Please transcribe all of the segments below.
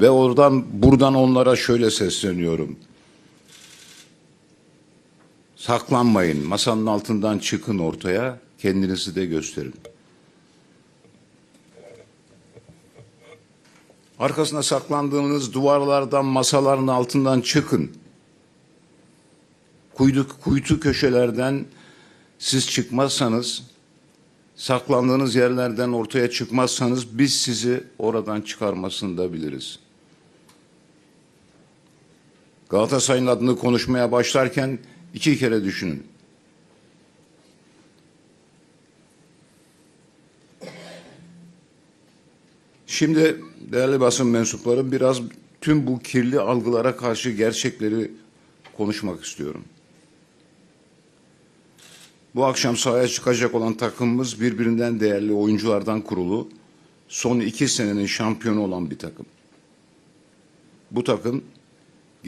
Ve oradan buradan onlara şöyle sesleniyorum. Saklanmayın. Masanın altından çıkın ortaya. Kendinizi de gösterin. Arkasına saklandığınız duvarlardan, masaların altından çıkın. Kuytu, kuytu köşelerden siz çıkmazsanız, saklandığınız yerlerden ortaya çıkmazsanız biz sizi oradan çıkarmasını da biliriz. Galatasaray'ın adını konuşmaya başlarken iki kere düşünün. Şimdi değerli basın mensupları biraz tüm bu kirli algılara karşı gerçekleri konuşmak istiyorum. Bu akşam sahaya çıkacak olan takımımız birbirinden değerli oyunculardan kurulu, son iki senenin şampiyonu olan bir takım. Bu takım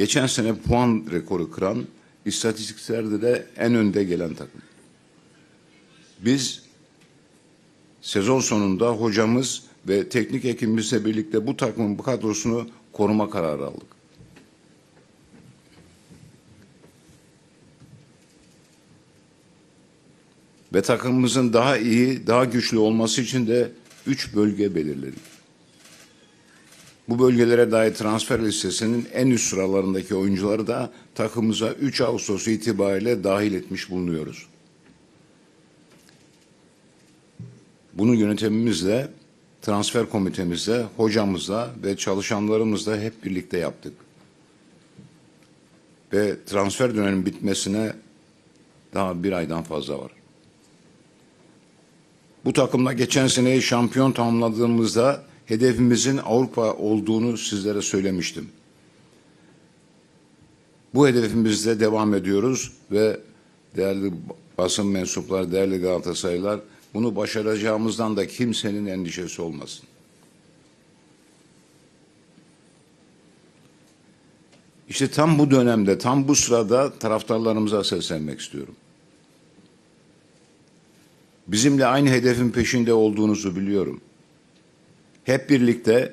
geçen sene puan rekoru kıran, istatistiklerde de en önde gelen takım. Biz sezon sonunda hocamız ve teknik ekibimizle birlikte bu takımın bu kadrosunu koruma kararı aldık. Ve takımımızın daha iyi, daha güçlü olması için de üç bölge belirledik. Bu bölgelere dair transfer listesinin en üst sıralarındaki oyuncuları da takımımıza 3 Ağustos itibariyle dahil etmiş bulunuyoruz. Bunu yönetimimizle, transfer komitemizle, hocamızla ve çalışanlarımızla hep birlikte yaptık. Ve transfer dönemin bitmesine daha bir aydan fazla var. Bu takımla geçen seneyi şampiyon tamamladığımızda hedefimizin Avrupa olduğunu sizlere söylemiştim. Bu hedefimizde devam ediyoruz ve değerli basın mensupları, değerli Galatasaraylılar bunu başaracağımızdan da kimsenin endişesi olmasın. İşte tam bu dönemde, tam bu sırada taraftarlarımıza seslenmek istiyorum. Bizimle aynı hedefin peşinde olduğunuzu biliyorum. Hep birlikte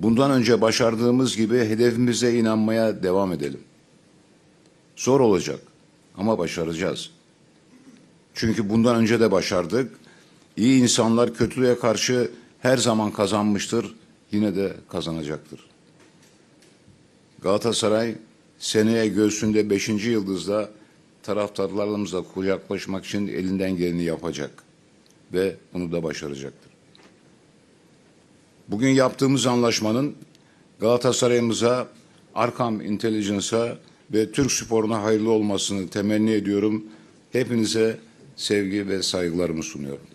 bundan önce başardığımız gibi hedefimize inanmaya devam edelim. Zor olacak ama başaracağız. Çünkü bundan önce de başardık. İyi insanlar kötülüğe karşı her zaman kazanmıştır, yine de kazanacaktır. Galatasaray seneye göğsünde beşinci yıldızla taraftarlarımızla kucaklaşmak için elinden geleni yapacak ve bunu da başaracaktır. Bugün yaptığımız anlaşmanın Galatasaray'ımıza, Arkam Intelligence'a ve Türk sporuna hayırlı olmasını temenni ediyorum. Hepinize sevgi ve saygılarımı sunuyorum.